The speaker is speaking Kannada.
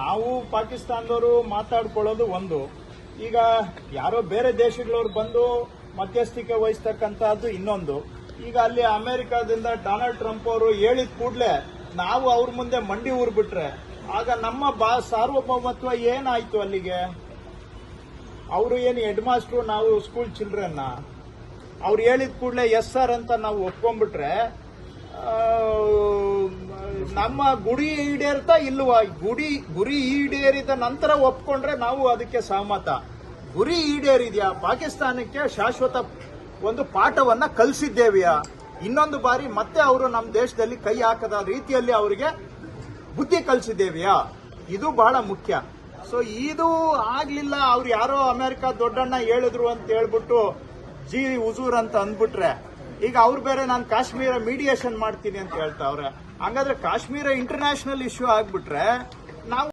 ನಾವು ಪಾಕಿಸ್ತಾನದವರು ಮಾತಾಡ್ಕೊಳ್ಳೋದು ಒಂದು. ಈಗ ಯಾರೋ ಬೇರೆ ದೇಶಗಳವ್ರು ಬಂದು ಮಧ್ಯಸ್ಥಿಕೆ ವಹಿಸ್ತಕ್ಕಂಥದ್ದು ಇನ್ನೊಂದು. ಈಗ ಅಲ್ಲಿ ಅಮೆರಿಕಾದಿಂದ ಡೊನಾಲ್ಡ್ ಟ್ರಂಪ್ ಅವರು ಹೇಳಿದ ಕೂಡಲೇ ನಾವು ಅವ್ರ ಮುಂದೆ ಮಂಡಿ ಊರ್ಬಿಟ್ರೆ, ಆಗ ನಮ್ಮ ಬಾ ಸಾರ್ವಭೌಮತ್ವ ಏನಾಯ್ತು ಅಲ್ಲಿಗೆ? ಅವರು ಏನು ಹೆಡ್ ಮಾಸ್ಟ್ರು ನಾವು ಸ್ಕೂಲ್ ಚಿಲ್ಡ್ರನ್ನ? ಅವ್ರು ಹೇಳಿದ ಕೂಡಲೇ ಎಸ್ ಸರ್ ಅಂತ ನಾವು ಒಪ್ಕೊಂಡ್ಬಿಟ್ರೆ ನಮ್ಮ ಗುಡಿ ಈಡೇರ್ತಾ ಇಲ್ವಾ ಗುಡಿ, ಗುರಿ ಈಡೇರಿದ ನಂತರ ಒಪ್ಕೊಂಡ್ರೆ ನಾವು ಅದಕ್ಕೆ ಸಹಮತ. ಗುರಿ ಈಡೇರಿದ್ಯಾ? ಪಾಕಿಸ್ತಾನಕ್ಕೆ ಶಾಶ್ವತ ಒಂದು ಪಾಠವನ್ನ ಕಲಿಸಿದ್ದೇವೆಯಾ? ಇನ್ನೊಂದು ಬಾರಿ ಮತ್ತೆ ಅವರು ನಮ್ಮ ದೇಶದಲ್ಲಿ ಕೈ ಹಾಕದ ರೀತಿಯಲ್ಲಿ ಅವರಿಗೆ ಬುದ್ಧಿ ಕಲಿಸಿದ್ದೇವೆಯಾ? ಇದು ಬಹಳ ಮುಖ್ಯ. ಸೊ ಇದು ಆಗ್ಲಿಲ್ಲ. ಅವ್ರು ಯಾರೋ ಅಮೆರಿಕ ದೊಡ್ಡಣ್ಣ ಹೇಳಿದ್ರು ಅಂತ ಹೇಳ್ಬಿಟ್ಟು, ಜಿ ಹುಜೂರ್ ಅಂತ ಅಂದ್ಬಿಟ್ರೆ ಈಗ ಅವ್ರು ಬೇರೆ ನಾನು ಕಾಶ್ಮೀರ ಮೀಡಿಯೇಷನ್ ಮಾಡ್ತೀನಿ ಅಂತ ಹೇಳ್ತಾವ್ರೆ ಹಂಗಾದ್ರೆ ಕಾಶ್ಮೀರ ಇಂಟರ್ನ್ಯಾಷನಲ್ ಇಶ್ಯೂ ಆಗ್ಬಿಟ್ರೆ ನಾವು